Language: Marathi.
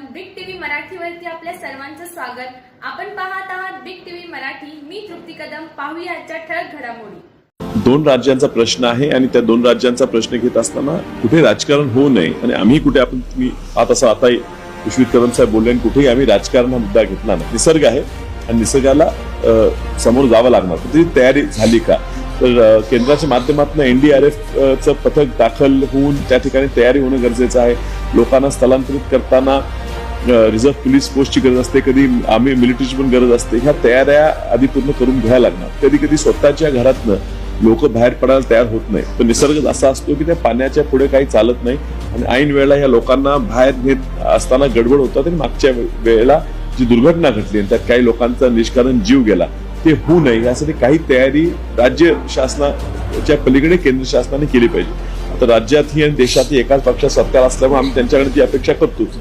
मराठीवरती आपल्या सर्वांचं स्वागत. आपण पाहत आहात बिग टीव्ही मराठी. मी तृप्ती कदम. पाहूया आजच्या ठळक घडामोडी. दोन राज्यांचा प्रश्न आहे आणि त्या दोन राज्यांचा प्रश्न घेत असताना कुठे राजकारण होऊ नये आणि आम्ही कुठे आपण तुम्ही आता असं आता विश्वित कदम साहेब बोलले आणि कुठेही आम्ही राजकारण हा मुद्दा घेतला नाही. निसर्ग आहे आणि निसर्गाला समोर जावं लागणार. त्याची तयारी झाली का? तर केंद्राच्या माध्यमातून एनडीआरएफचं पथक दाखल होऊन त्या ठिकाणी तयारी होणं गरजेचं आहे. लोकांना स्थलांतरित करताना रिझर्व्ह पोलीस फोर्सची गरज असते कधी आम्ही मिलिटरीची पण गरज असते. ह्या तयाऱ्या आधी पूर्ण करून घ्यायला लागणार. कधी कधी स्वतःच्या घरातनं लोक बाहेर पडायला तयार होत नाही. पण निसर्ग असा असतो की त्या पाण्याच्या पुढे काही चालत नाही आणि ऐन वेळेला ह्या लोकांना बाहेर नेत असताना गडबड होतात आणि मागच्या वेळेला जी दुर्घटना घडली आणि त्यात काही लोकांचा निष्कारण जीव गेला ते होऊ नये. यासाठी काही तयारी राज्य शासनाच्या पलीकडे केंद्र शासनाने केली पाहिजे. आता राज्यातही आणि देशातही एकाच पक्षात सरकार असल्यामुळे आम्ही त्यांच्याकडे ती अपेक्षा करतोच.